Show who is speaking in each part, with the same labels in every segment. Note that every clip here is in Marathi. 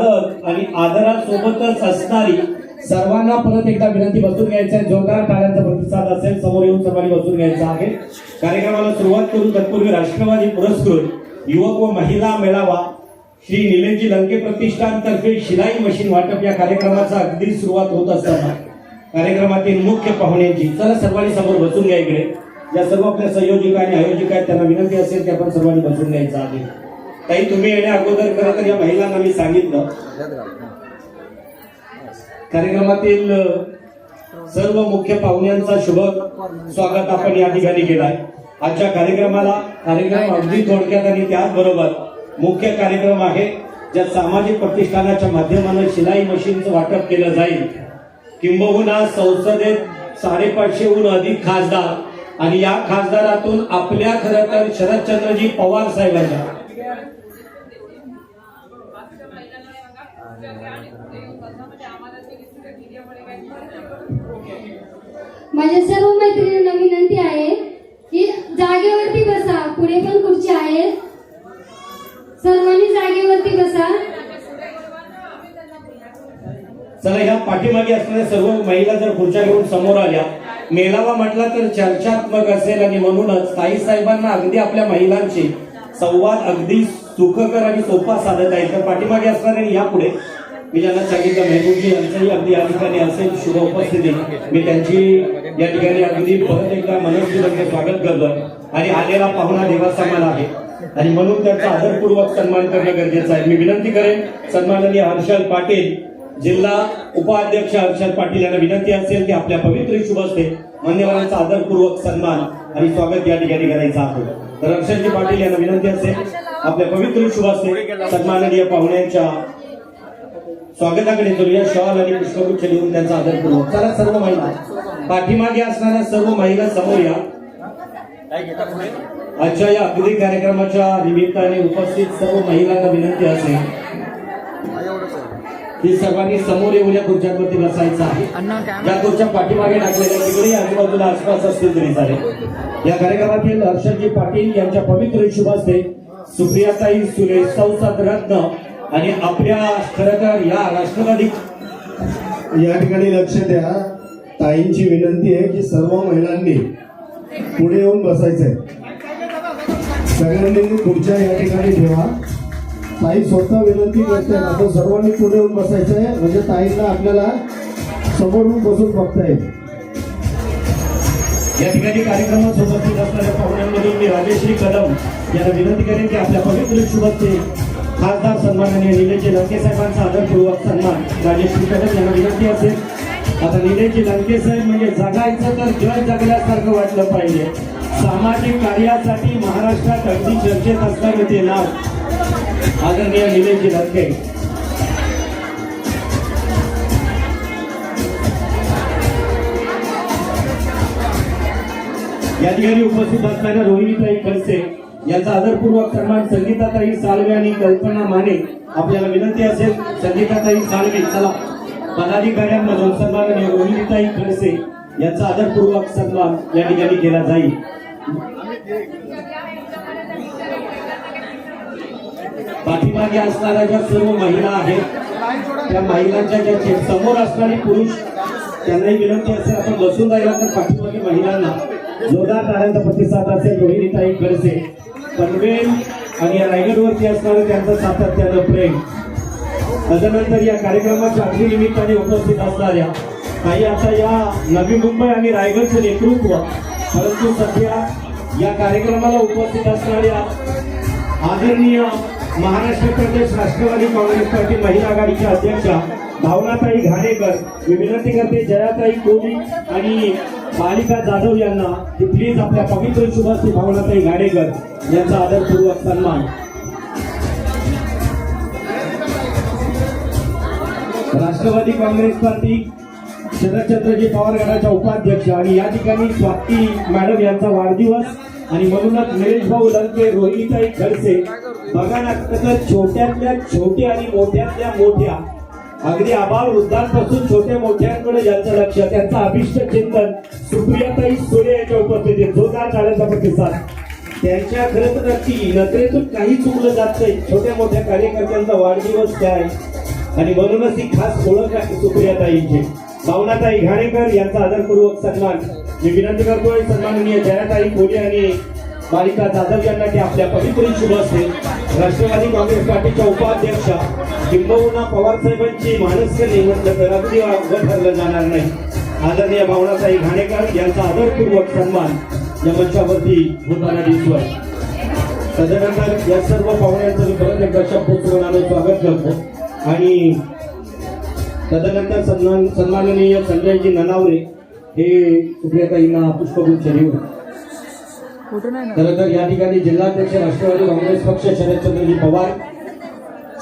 Speaker 1: आणि आदरासोबतच असणारी सर्वांना परत एकदा विनंती बसून घ्यायचा आहे. जोरदार टाळ्यांचा प्रतिसाद असेल समोर येऊन सर्वांनी बसून घ्यायचा आहे. कार्यक्रमाला सुरुवात करून तत्पूर्वी राष्ट्रवादी पुरस्कृत युवक व महिला मेळावा श्री निलेशजी लंके प्रतिष्ठानतर्फे शिलाई मशीन वाटप या कार्यक्रमाचा अगदी सुरुवात होत असताना. कार्यक्रमातील मुख्य पाहुण्यांची चला सर्वांनी समोर बसून घ्या इकडे. ज्या सर्व आपल्या संयोजिका आणि आयोजिका आहेत त्यांना विनंती असेल की आपण सर्वांनी बसून घ्यायचा आहे. ताई तुम्ही येण्या अगोदर खरं तर या महिलांना मी सांगितलं. कार्यक्रमातील सर्व मुख्य पाहुण्यांचा शुभ स्वागत आपण या ठिकाणी केलाय. आजच्या कार्यक्रमाला कार्यक्रम अगदी थोडक्यात आणि त्याचबरोबर मुख्य कार्यक्रम आहे ज्या सामाजिक प्रतिष्ठानाच्या माध्यमाने शिलाई मशीनचं वाटप केलं जाईल. किंबहुना संसदेत साडेपाचशेहून अधिक खासदार आणि या खासदारातून आपल्या खरं तर शरदचंद्रजी पवार साहेबांच्या
Speaker 2: माझ्या सर्व मैत्रिणींना विनंती आहे की जागेवरती बसा. पुढे पण खुर्ची आहे. सर्वांनी जागेवरती बसा.
Speaker 1: चला ह्या पाठीमागे असणाऱ्या सर्व महिला जर खुर्च्या घेऊन समोर आल्या मेळावा म्हटला तर चर्चात्मक असेल आणि म्हणूनच ताई साहेबांना अगदी आपल्या महिलांशी संवाद अगदी सुखकर आणि सोपा साधत आहे. तर पाठीमागे असणाऱ्या यापुढे मी ज्यांना सांगितलं मेहबूबजी यांचंही अगदी या ठिकाणी असेल शुभ उपस्थिती. मी त्यांची या ठिकाणी अगदी परत एकदा मनस्थितीमध्ये स्वागत करतो आणि आलेला पाहुणा देवासमान आहे. आणि म्हणून त्यांचा आदरपूर्वक सन्मान करणं गरजेचं आहे. मी विनंती करेन सन्माननीय हर्षल पाटील जिल्हा उपाध्यक्ष हर्षद पाटील यांना विनंती असेल की आपल्या पवित्र शुभ असते मान्यवरांचा आदरपूर्वक सन्मान आणि स्वागत या ठिकाणी करायचं आहे. तर हर्षदजी पाटील यांना विनंती असेल आपल्या पवित्र शुभ असते सन्माननीय पाहुण्यांच्या स्वागताकडे करूया. शॉल आणि पुष्पगुच्छ लिहून त्यांचा आदरपूर्वक चला सर्व महिला. पाठीमागे असणाऱ्या सर्व महिला समोर या. आजच्या या अगदी कार्यक्रमाच्या निमित्ताने उपस्थित सर्व महिलांना विनंती असेल की सर्वांनी समोर येऊन या खुर्च्यांवरती बसायचं आहे. ज्या खुर्च्या पाठीमागे टाकलेल्या तिकडे आजूबाजूला आसपास असतील तरी चालेल. या कार्यक्रमातील हर्षदजी पाटील यांच्या पवित्र शुभास्ते. सुप्रियाताई सुरेश संसद रत्न आणि आपल्या खरं तर या राष्ट्रवादी
Speaker 3: या ठिकाणी लक्ष द्या. ताईंची विनंती आहे की सर्व महिलांनी पुढे येऊन बसायचंय. सगळ्यांनी खुर्च्या या ठिकाणी ठेवा. ताई स्वतः विनंती करते आपण सर्वांनी पुढे येऊन बसायचंय. म्हणजे ताईंना आपल्याला समोरून बसून बघता येईल
Speaker 1: या ठिकाणी कार्यक्रमात उपस्थित असणाऱ्या पाहुण्यांमधून मी राजेश्री कदम यांना विनंती करेन की आपल्या पवित्र शुभते खासदार सन्माननीय निलेशजी लंके साहेबांचा आदरपूर्वक सन्मान. राजेश कदम यांना विनंती असेल. आता निलेशजी लंके साहेब म्हणजे जगायचं तर जग जगल्यासारखं वाटलं पाहिजे. सामाजिक कार्यासाठी महाराष्ट्रात अगदी चर्चेत असणारे ते नाव आदरणीय निलेशजी लंके. या ठिकाणी उपस्थित असणाऱ्या रोहिणीताई खडसे यांचा आदरपूर्वक सन्मान संगीताताई साळवे आणि कल्पना माने आपल्याला विनंती असेल संगीताताई साळवे चला. पदाधिकाऱ्यांमधून सन्माननीय रोहिणीताई खडसे यांचा आदरपूर्वक सन्मान या ठिकाणी केला जाईल. पाठीमागे असणाऱ्या ज्या सर्व महिला आहेत त्या महिलांच्या ज्या समोर असणारे पुरुष त्यांनाही विनंती असेल आपण बसून राहिला तर पाठीमागे महिलांना जोरदार टाळ्यांचा प्रतिसाद असेल रोहिणीताई खडसे. पनवेल आणि या रायगडवरती असणारं त्यांचं सातत्यानं प्रेम. त्याच्यानंतर या कार्यक्रमाच्या अगदी निमित्ताने उपस्थित असणाऱ्या काही आता या नवी मुंबई आणि रायगडचं नेतृत्व परंतु सध्या या कार्यक्रमाला उपस्थित असणाऱ्या आदरणीय महाराष्ट्र प्रदेश राष्ट्रवादी काँग्रेस पार्टी महिला आघाडीच्या अध्यक्षा भावनाताई घाणेकर मी विनंती करते जयाताई कोली आणि मालिका जाधव यांना की प्लीज आपल्या पवित्र शुभास्ती भावनाताई गाडेकर यांचा आदरपूर्वक सन्मान. राष्ट्रवादी काँग्रेस पार्टी शरदचंद्रजी पवार गटाच्या उपाध्यक्ष आणि या ठिकाणी स्वाती मॅडम यांचा वाढदिवस आणि म्हणूनच नरेश भाऊ लंके रोहिणीताई खडसे. बघा ना कसं छोट्यातल्या छोट्या आणि मोठ्यातल्या मोठ्या अगदी आबाल वृद्धांपासून छोट्या मोठ्यांकडे ज्यांचं लक्ष त्यांचं अभिष्ट चिंतन. सुप्रियाताई सूर्य यांच्या उपस्थितीत जोरदार टाळ्यांचा प्रतिसाद. त्यांच्या खरं तर नक्की नजरेतून काही चुकलं जात नाही. छोट्या मोठ्या कार्यकर्त्यांचा वाढदिवस काय? आणि म्हणूनच ही खास ओळख आहे सुप्रियाताईंची. भावनाताई घाणेकर यांचा आदरपूर्वक सन्मान. मी विनंती करतोय सन्माननीय जयाताई कोले आणि बालिका जाधव यांना की आपल्या पवित्र शुभ असेल. राष्ट्रवादी काँग्रेस पार्टीच्या उपाध्यक्षा किंबहुना पवार साहेबांची मानसकरी म्हटलं तर अगदी अवघड ठरलं जाणार नाही. आदरणीय भावनासाई घाणेकर यांचा आदरपूर्वक सन्मान या मंचावरती होताना दिसतोय. तदनंतर या सर्व पाहुण्यांचं मी परत एकदा शब्दोत्सवानं स्वागत करतो. आणि तदनंतर सन्मान सन्माननीय संजयजी ननावरे हे सुप्रियाताईंना पुष्पगुच्छ देऊ खरं तर या ठिकाणी जिल्हाध्यक्ष राष्ट्रवादी काँग्रेस पक्ष शरदचंद्रजी पवार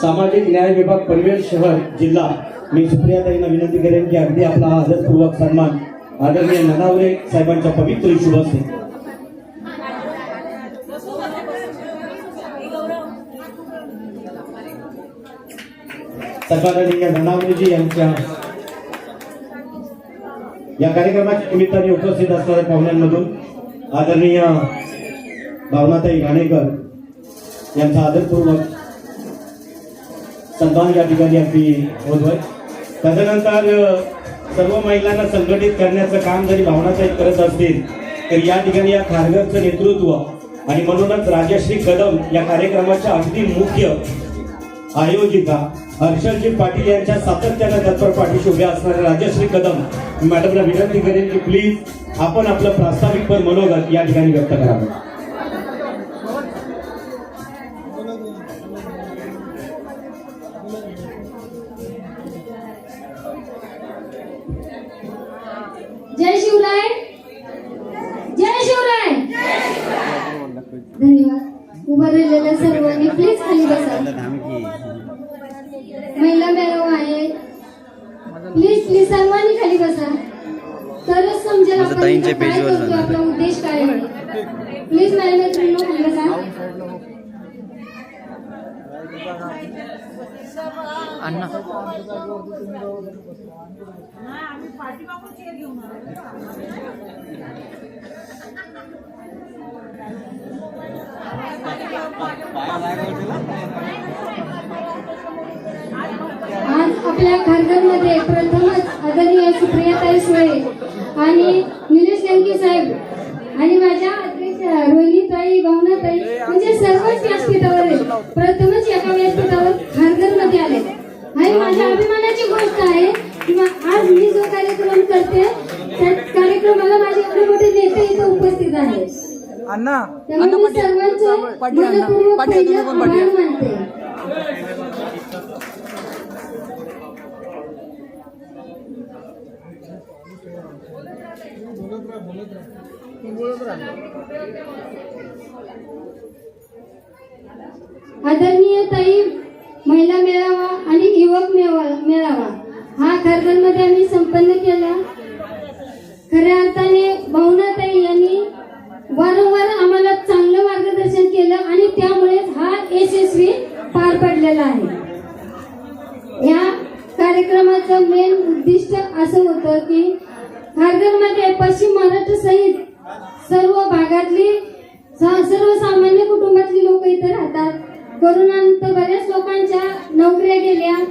Speaker 1: सामाजिक न्याय विभाग पनवेल शहर जिल्हा. मी सुप्रियाताईंना विनंती करेन की अगदी आपला हा आदरपूर्वक सन्मान आदरणीय ननावरे साहेबांच्या पवित्र शुभ असते सन्माननीय ननावरेजी यांच्या या कार्यक्रमाच्या निमित्ताने उपस्थित असणाऱ्या पाहुण्यांमधून आदरणीय भावनाताई घाणेकर यांचा आदरपूर्वक सन्मान या ठिकाणी अगदी होतोय तदनंतर सर्व महिलांना संघटित करण्याचं काम जरी भावनाताई करत असतील तर या ठिकाणी या खारघरचं नेतृत्व आणि म्हणूनच राजश्री कदम या कार्यक्रमाच्या अगदी मुख्य आयोजिका हर्षलजी पाटील यांच्या सातत्यानं तत्पर पाठीशी उभ्या असणाऱ्या राजश्री कदम. मॅडमला विनंती करेन की प्लीज आपण आपलं प्रास्ताविक पर मनोगत या ठिकाणी व्यक्त करावं.
Speaker 4: ताईंच्या पेजवर जाणार.
Speaker 2: आपला उद्देश काय आहे? प्लीज
Speaker 4: अण्णा.
Speaker 2: आज आपल्या खारघरमध्ये प्रथमच आदरणीय सुप्रियाताई सुळे आणि निलेश लंके साहेब आणि माझ्या अध्यक्ष रोहिणीताई भावनाताई म्हणजे सर्वच व्यासपीठावर. प्रथमच एका व्यासपीठावर खारघरमध्ये आले आणि माझ्या अभिमानाची गोष्ट आहे की मा- आज मी जो कार्यक्रम करते त्या कार्यक्रमाला माझे एवढे मोठे नेते इथे उपस्थित आहेत त्यामुळे मी सर्वांचे. मनपूर्वक आभार. मानते आदरणीय ताई महिला मेळावा आणि युवक मेळावा हा खारघरमध्ये आम्ही संपन्न केला. खऱ्या अर्थाने भावनाताई यांनी वारंवार आम्हाला चांगलं मार्गदर्शन केलं आणि त्यामुळेच हा यशस्वी पार पडलेला आहे. या कार्यक्रमाचं मेन उद्दिष्ट असं होतं की खारघरमध्ये पश्चिम महाराष्ट्र सहित सर्व भागातली स- सर्वसामान्य कुटुंबातली लोक इथे राहतात. कोरोनानंतर बऱ्याच लोकांच्या नोकऱ्या गेल्या.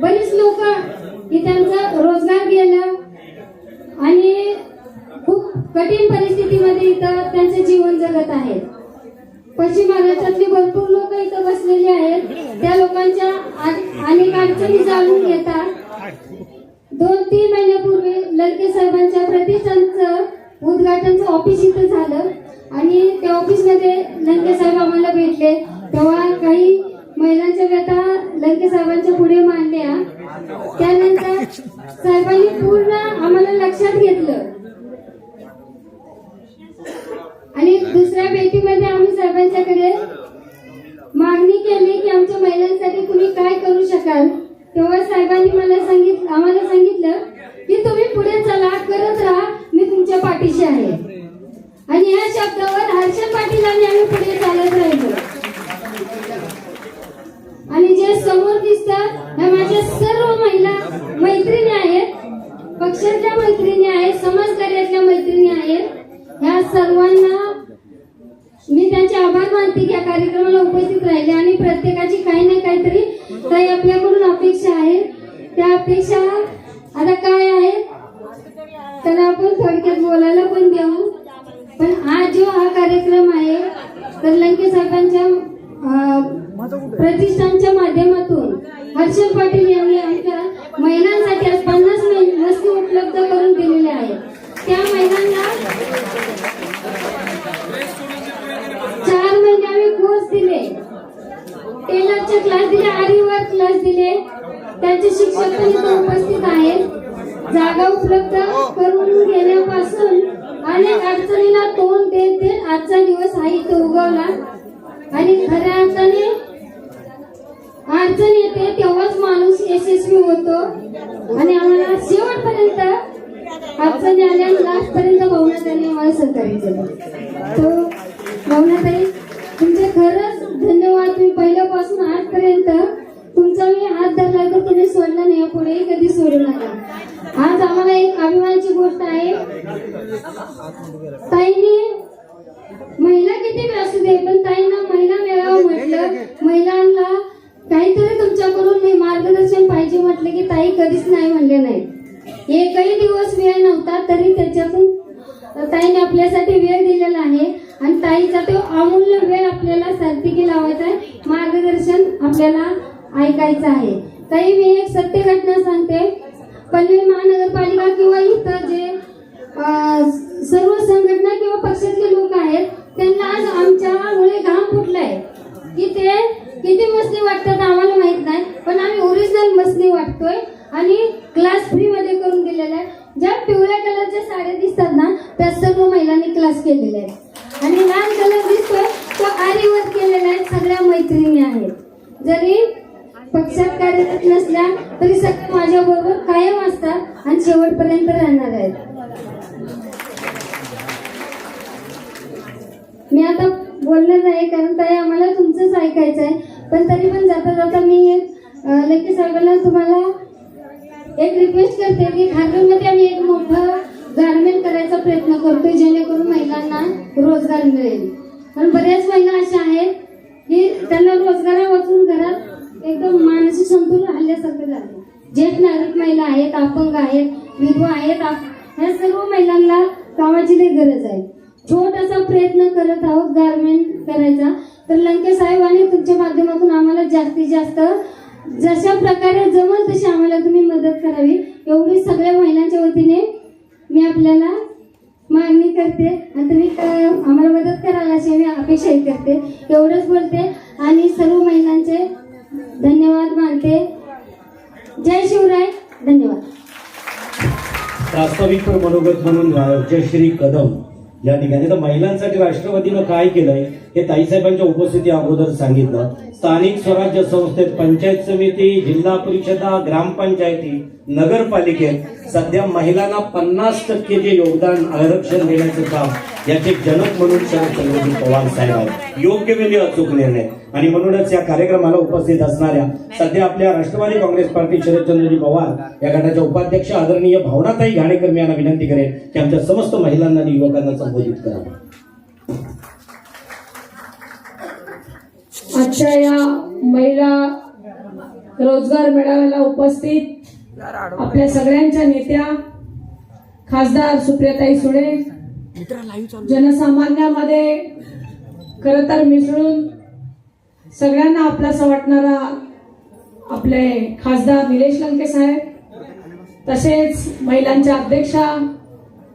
Speaker 2: बरीच लोक त्यांचा रोजगार गेला. आणि खूप कठीण परिस्थितीमध्ये इथं त्यांचे जीवन जगत आहेत. पश्चिम महाराष्ट्रातली भरपूर लोक इथं बसलेली आहेत. त्या लोकांच्या अनेक अडचणी जाणून घेतात. दोन तीन महिन्यापूर्वी लडके साहेबांच्या प्रतिष्ठानचं उद्घाटनचं ऑफिस इथं झालं. आणि त्या ऑफिसमध्ये लंके साहेब आम्हाला भेटले. तेव्हा काही महिलांच्या व्यथा लंके साहेबांच्या पुढे मांडल्या. त्यानंतर साहेबांनी पूर्ण आम्हाला लक्षात घेतलं. आणि दुसऱ्या भेटीमध्ये आम्ही साहेबांच्याकडे मागणी केली की आमच्या महिलांसाठी तुम्ही काय करू शकाल? तेव्हा साहेबांनी मला सांगितलं आम्हाला सांगितलं की तुम्ही पुढे चला करत राहा मी तुमच्या पाठीशी आहे. आणि या शब्दावर हर्षद पाटील आणि आम्ही पुढे चालत राहिलो. आणि जे समोर दिसतात ह्या माझ्या सर्व महिला मैत्रिणी आहेत पक्षातल्या मैत्रिणी आहेत समाजकार्यातल्या मैत्रिणी आहेत ह्या सर्वांना मी त्यांचे आभार मानते की या कार्यक्रमाला उपस्थित राहिले आणि प्रत्येकाची काही ना काहीतरी काही आपल्याकडून अपेक्षा आहे. त्या अपेक्षा आता काय आहेत? तर आपण थोडक्यात बोलायला पण देऊ. पण आज जो हा कार्यक्रम आहे तर लंके साहेबांच्या प्रतिष्ठानच्या माध्यमातून हर्षल पाटील यांनी आमच्या महिलांसाठी आज पन्नास वस्तू उपलब्ध करून दिलेल्या आहेत. त्या महिलांना चार महिने आम्ही कोर्स दिले. टेलरचे क्लास दिले आरीवर क्लास दिले. त्यांचे शिक्षक पण उपस्थित आहेत. जागा उपलब्ध करून घेण्यापासून अनेक अडचणीला तोंड देत देत आजचा दिवस हा इथे उगवला. आणि खऱ्या अर्थाने अडचण येते तेव्हाच माणूस यशस्वी होतो. आणि आम्हाला शेवटपर्यंत अडचणी आल्या लास्ट पर्यंत भावनाताईने आम्हाला सहकार्य केलं. तो भावनाताई तुमचे खरंच धन्यवाद. तुम्ही पहिल्यापासून आजपर्यंत तुमचा मी हात धरला तर तुम्ही सोडला नाही. पुढेही कधी सोडू नका. आज आम्हाला एक अभिमानाची गोष्ट आहे. ताईने ते किती मसली वाटतात आम्हाला माहीत नाही. पण आम्ही ओरिजिनल मसली वाटतोय आणि क्लास फ्री मध्ये करून दिलेला आहे. ज्या पिवळ्या कलरच्या साड्या दिसतात ना त्या सर्व महिलांनी क्लास केलेले आहेत. आणि लाल कलर दिसतोय तो आरीवर केलेला आहे. सगळ्या मैत्रिणी आहेत. जरी पक्षात कार्यरत नसल्या तरी सगळ्या माझ्या बरोबर कायम असतात आणि शेवटपर्यंत राहणार आहेत. मी आता बोलणार नाही कारण ताई आम्हाला तुमचंच ऐकायचं आहे. पण तरी पण जाता जाता मी एक साहेबांना तुम्हाला एक रिक्वेस्ट करते की खारघरमध्ये आम्ही एक मोठं गार्मेंट करायचा प्रयत्न करतोय जेणेकरून महिलांना रोजगार मिळेल. कारण बऱ्याच महिला अशा आहेत की त्यांना रोजगारावाचून घरात एकदम मानसिक संतुलन राहिल्यासारखं झालं ज्येष्ठ नागरिक महिला आहेत अपंग आहेत विधवा आहेत आप- ह्या सर्व महिलांना कामाची लई गरज आहे. छोटासा प्रयत्न करत आहोत गारमेंट करायचा. तर लंके साहेब आणि तुमच्या माध्यमातून आम्हाला जास्तीत जास्त जशा प्रकारे जमल तशी आम्हाला तुम्ही मदत करावी. एवढी सगळ्या महिलांच्या वतीने मी आपल्याला मागणी करते आणि तुम्ही आम्हाला मदत कराल अशी मी अपेक्षाही करते. एवढंच बोलते आणि सर्व महिलांचे धन्यवाद मानते. जय शिवराय. धन्यवाद.
Speaker 1: प्रास्ताविक मनोगत म्हणून राजश्री कदम. या ठिकाणी तर महिलांसाठी राष्ट्रवादीनं काय केलंय हे ताईसाहेबांच्या उपस्थिती अगोदर सांगितलं. स्थानिक स्वराज्य संस्थेत पंचायत समिती जिल्हा परिषदा ग्रामपंचायती नगरपालिकेत सध्या महिलांना पन्नास टक्के जे योगदान आरक्षण देण्याचं काम याचे जनक म्हणून शरद चंद्रजी पवार साहेब आहेत. योग्य वेळी अचूक निर्णय. आणि म्हणूनच या कार्यक्रमाला उपस्थित असणाऱ्या सध्या आपल्या राष्ट्रवादी काँग्रेस पार्टी शरदचंद्रजी पवार या गटाच्या उपाध्यक्ष आदरणीय भावनाताई घाणेकर मी यांना विनंती करेन की आमच्या समस्त महिलांना आणि युवकांना संबोधित करावं.
Speaker 4: आजच्या या महिला रोजगार मेळाव्याला उपस्थित आपल्या सगळ्यांच्या नेत्या खासदार सुप्रियाताई सुळे जनसामान्यामध्ये खर तर मिसळून सगळ्यांना आपलासा वाटणारा आपले खासदार निलेश लंके साहेब तसेच महिलांच्या अध्यक्षा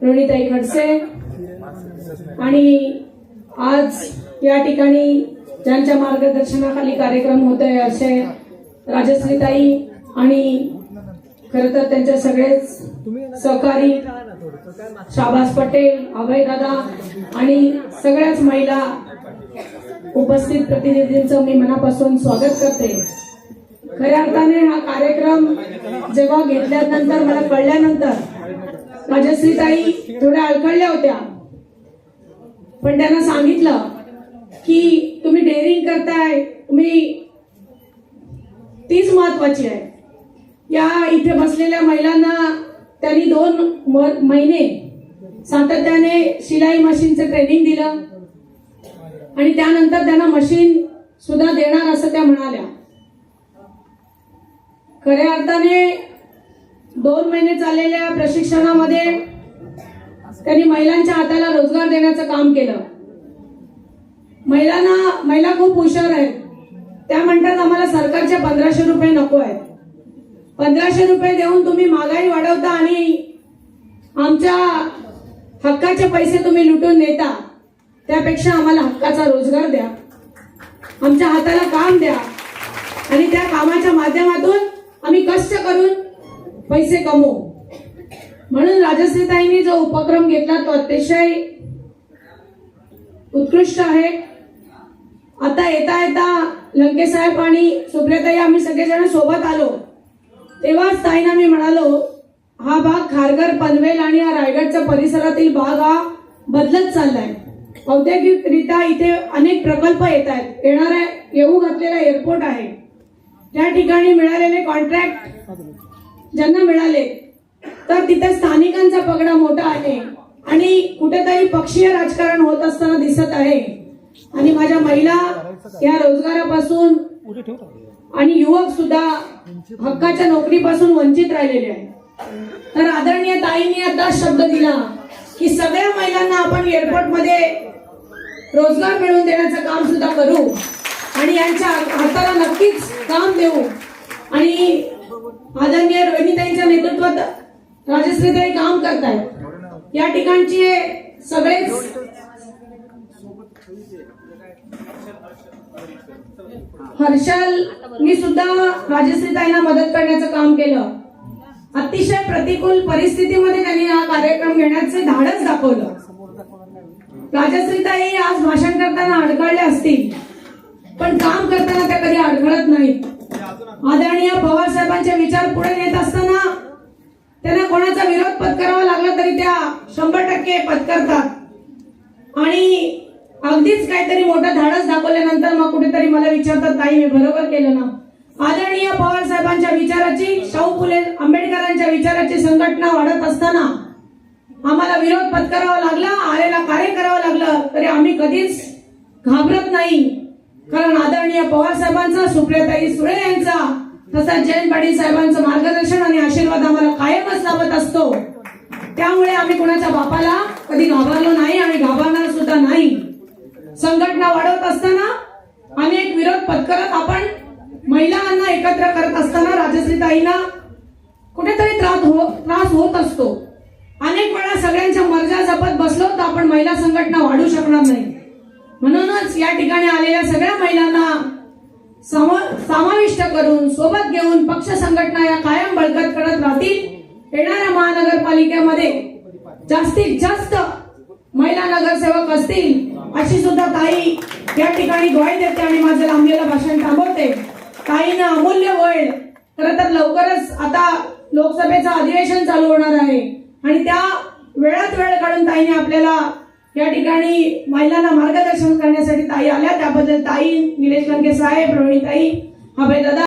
Speaker 4: रोहिताई खडसे आणि आज या ठिकाणी ज्यांच्या मार्गदर्शनाखाली कार्यक्रम होत आहे असे राजश्रीताई आणि खर तर त्यांचे सगळेच सहकारी शाबास पटेल अभय दादा आणि सगळ्याच महिला उपस्थित प्रतिनिधींचं मी मनापासून स्वागत करते. खऱ्या अर्थाने हा कार्यक्रम जेव्हा घेतल्यानंतर मला कळल्यानंतर राजश्रीताई थोड्या अडकळल्या होत्या. पण त्यांना सांगितलं की तुम्ही डेअरिंग करताय तुम्ही तीच महत्वाची आहे. या इथे बसलेल्या महिलांना त्यांनी दोन महिने सातत्याने शिलाई मशीनचं ट्रेनिंग दिलं. आणि त्यानंतर त्यांना मशीन सुद्धा देणार असं त्या म्हणाल्या. खऱ्या अर्थाने दोन महिने चाललेल्या प्रशिक्षणामध्ये त्यांनी महिलांच्या हाताला रोजगार देण्याचं काम केलं. महिलांना महिला खूप हुशार आहेत. त्या म्हणतात आम्हाला सरकारचे पंधराशे रुपये नको आहेत. पंधराशे रुपये देऊन तुम्ही महागाई वाढवता आणि आमच्या हक्काचे पैसे तुम्ही लुटून नेता. त्यापेक्षा आम्हाला हक्काचा रोजगार द्या. आमच्या हाताला काम द्या. आणि त्या कामाच्या माध्यमातून आम्ही कष्ट करून पैसे कमवू. म्हणून राजश्रीताईंनी जो उपक्रम घेतला तो अतिशय उत्कृष्ट आहे. आता येता येता लंकेसाहेब आणि सुप्रियाताई आम्ही सगळेजण सोबत आलो. तेव्हाच ताईना मी म्हणालो हा भाग खारघर पनवेल आणि या रायगडच्या परिसरातील भाग हा बदलत चाललाय. औद्योगिकरित्या इथे अनेक प्रकल्प येत आहेत. येणारा येऊ घातलेला एअरपोर्ट आहे. त्या ठिकाणी मिळालेले कॉन्ट्रॅक्ट ज्यांना मिळाले तर तिथे स्थानिकांचा पगडा मोठा आहे आणि कुठेतरी पक्षीय राजकारण होत असताना दिसत आहे. आणि माझ्या महिला या रोजगारापासून आणि युवक सुद्धा हक्काच्या नोकरीपासून वंचित राहिलेले आहेत. तर आदरणीय ताईंनी आता शब्द दिला की सगळ्या महिलांना आपण एअरपोर्टमध्ये रोजगार मिळवून देण्याचं काम सुद्धा करू आणि यांच्या हाताला नक्कीच काम देऊ. आणि आदरणीय रोहिणीताईंच्या नेतृत्वात राजश्रीताई काम करतायत. या ठिकाणचे सगळेच हर्षल मी सुद्धा राजश्रीताईंना मदत करण्याचं काम केलं. अतिशय प्रतिकूल परिस्थितीमध्ये त्यांनी हा कार्यक्रम घेण्याचे धाडस दाखवलं. राजश्रीताई आज भाषण करताना अडकळल्या असतील पण काम करताना त्या कधी अडखळत नाहीत. आदरणीय पवार साहेबांचे विचार पुढे नेत असताना त्यांना कोणाचा विरोध पत्करावा लागला तरी त्या शंभर टक्के पत्करतात. आणि अगदीच काहीतरी मोठं धाडस दाखवल्यानंतर मग कुठेतरी मला विचारतात ताई मी बरोबर केलं ना? आदरणीय पवार साहेबांच्या विचाराची शाहू फुले आंबेडकरांच्या विचाराची संघटना वाढत असताना आम्हाला विरोध पत्करावा लागला आलेला कार्य करावं लागलं तरी आम्ही कधीच घाबरत नाही. कारण आदरणीय पवार साहेबांचा सुप्रियाताई सुळे यांचा तसंच जयंत पाटील साहेबांचं मार्गदर्शन आणि आशीर्वाद आम्हाला कायमच लाभत असतो. त्यामुळे आम्ही कुणाच्या बापाला कधी घाबरलो नाही आणि घाबरणार सुद्धा नाही. संघटना वाढवत असताना अनेक विरोध पत्करत आपण महिलांना एकत्र करत असताना राजश्रीताईंना कुठेतरी त्रास हो त्रास होत असतो. अनेक वेळा सगळ्यांच्या मर्जा जपत बसलो तर आपण महिला संघटना वाढू शकणार नाही. म्हणूनच या ठिकाणी आलेल्या सगळ्या महिलांना समाविष्ट करून सोबत घेऊन पक्ष संघटना या कायम बळकट करत राहतील. येणाऱ्या महानगरपालिकेमध्ये जास्तीत जास्त महिला नगरसेवक असतील. अशी सुद्धा ताई या ठिकाणी ग्वाही देते आणि माझं लांबलेलं भाषण थांबवते. ताईनं अमूल्य होईल खरं तर लवकरच आता लोकसभेचं अधिवेशन चालू होणार आहे. आणि त्या वेळात वेळ काढून ताईने आपल्याला या ठिकाणी महिलांना मार्गदर्शन करण्यासाठी ताई आल्या. त्याबद्दल ताई निलेश लंके साहेब रोहिणी ताई अभय दादा